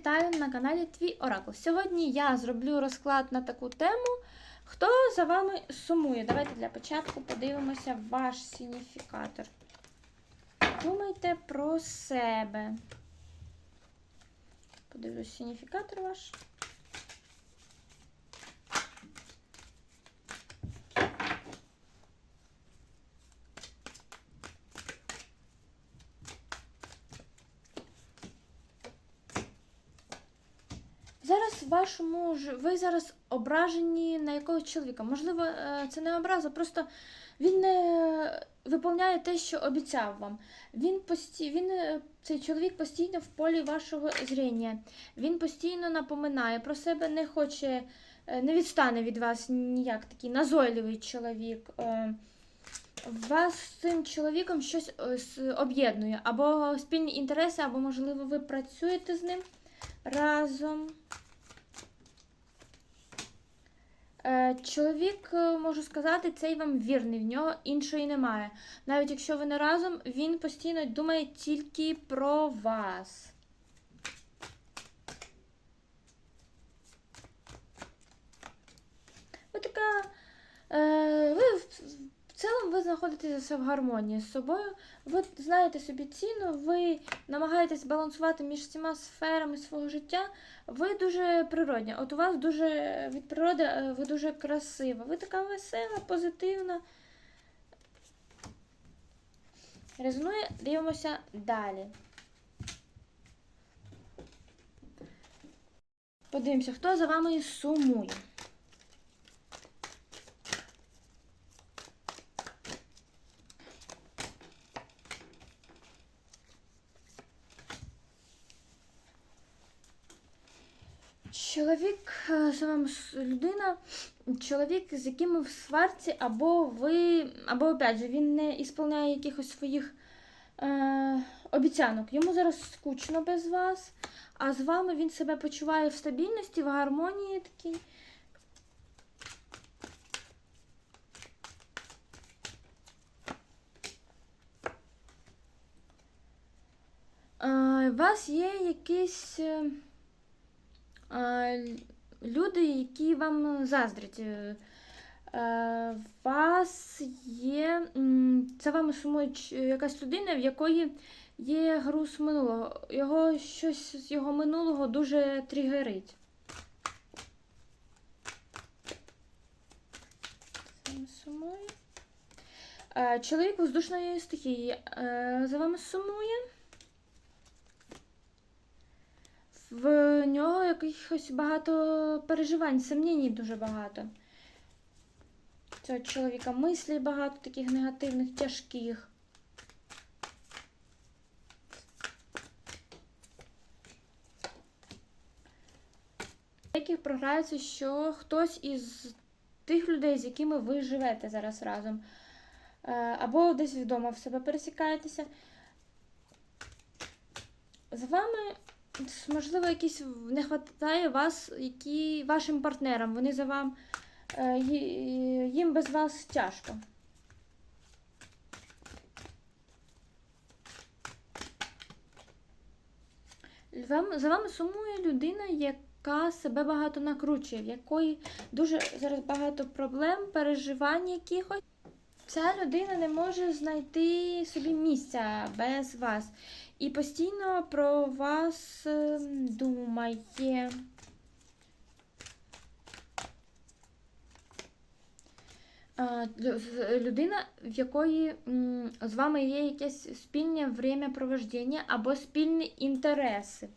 вітаю на каналі Твій Оракул. Сьогодні я зроблю розклад на таку тему. Хто за вами сумує? Давайте для початку подивимося ваш сигніфікатор. Думайте про себе. Подивлюсь сигніфікатор ваш. Зараз в вашому ж ви зараз ображені на якогось чоловіка. Можливо, е, це не образа, просто він не виповняє те, що обіцяв вам. Він пості... він, е, цей чоловік постійно в полі вашого зріння. Він постійно напоминає про себе, не хоче, е, не відстане від вас ніяк такий назойливий чоловік. Вас з цим чоловіком щось об'єднує, або спільні інтереси, або, можливо, ви працюєте з ним разом. Е, Чоловік, е, можу сказати, цей вам вірний, в нього іншої немає. Навіть якщо ви не разом, він постійно думає тільки про вас. Ви така. Е, ви цілому ви знаходитеся в гармонії з собою. Ви знаєте собі ціну, ви намагаєтесь балансувати між всіма сферами свого життя. Ви дуже природня. От у вас дуже від природи е, ви дуже красива. Ви така весела, позитивна. Резонує, дивимося далі. Подивимося, хто за вами сумує. Чоловік, е, за вами людина, чоловік, з яким ви в сварці, або ви, або опять же, він не ісполняє якихось своїх е, обіцянок. Йому зараз скучно без вас, а з вами він себе почуває в стабільності, в гармонії такій. Е, у вас є якісь. Люди, які вам заздрять. Е, е, вас є. Це вам сумує якась людина, в якої є груз минулого. Його щось з його минулого дуже тригерить. Сумує. Е, Чоловік воздушної стихії за вами сумує. В нього якихось багато переживань, сумнівів дуже багато. Цього чоловіка мислі багато таких негативних, тяжких. Деяких програється, що хтось із тих людей, з якими ви живете зараз разом, е, або десь вдома в себе пересікаєтеся. З вами можливо, якісь не вистачає вас, які вашим партнерам. Вони за вам е, їм без вас тяжко. За вами сумує людина, яка себе багато накручує, в якої дуже зараз багато проблем, переживань якихось. Ця людина не може знайти собі місця без вас і постійно про вас ем, думає. Людина, в якої з вами є якесь спільне времяпровождення або спільні інтереси.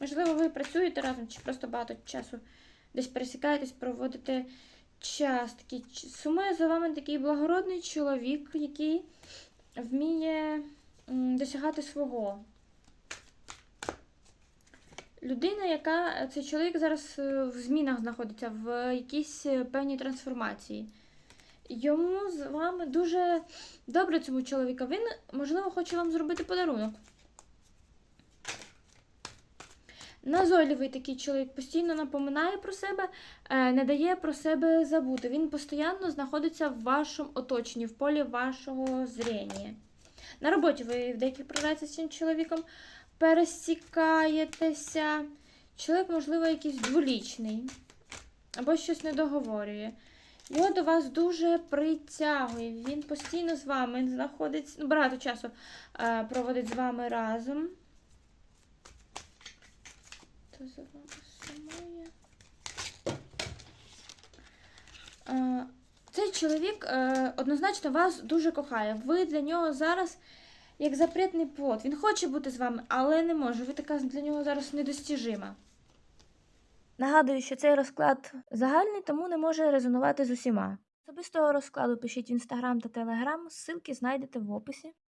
Можливо, ви працюєте разом чи просто багато часу десь пересікаєтесь, проводите час. Такий, сумує за вами такий благородний чоловік, який вміє досягати свого. Людина, яка цей чоловік зараз е, в змінах знаходиться, в якійсь е, певній трансформації. Йому з вами дуже добре цьому чоловіку. Він, можливо, хоче вам зробити подарунок. Назойливий такий чоловік постійно напоминає про себе, е, не дає про себе забути. Він постійно знаходиться в вашому оточенні, в полі вашого зрення. На роботі ви в деяких працях з цим чоловіком пересікаєтеся. Чоловік, можливо, якийсь дволічний або щось не договорює. Його до вас дуже притягує. Він постійно з вами знаходиться, ну, багато часу е, проводить з вами разом. То за вами сумує. Е, Цей чоловік е, однозначно вас дуже кохає. Ви для нього зараз як запретний плод. Він хоче бути з вами, але не може. Ви така для нього зараз недостіжима. Нагадую, що цей розклад загальний, тому не може резонувати з усіма. Особистого розкладу пишіть в інстаграм та телеграм, ссылки знайдете в описі.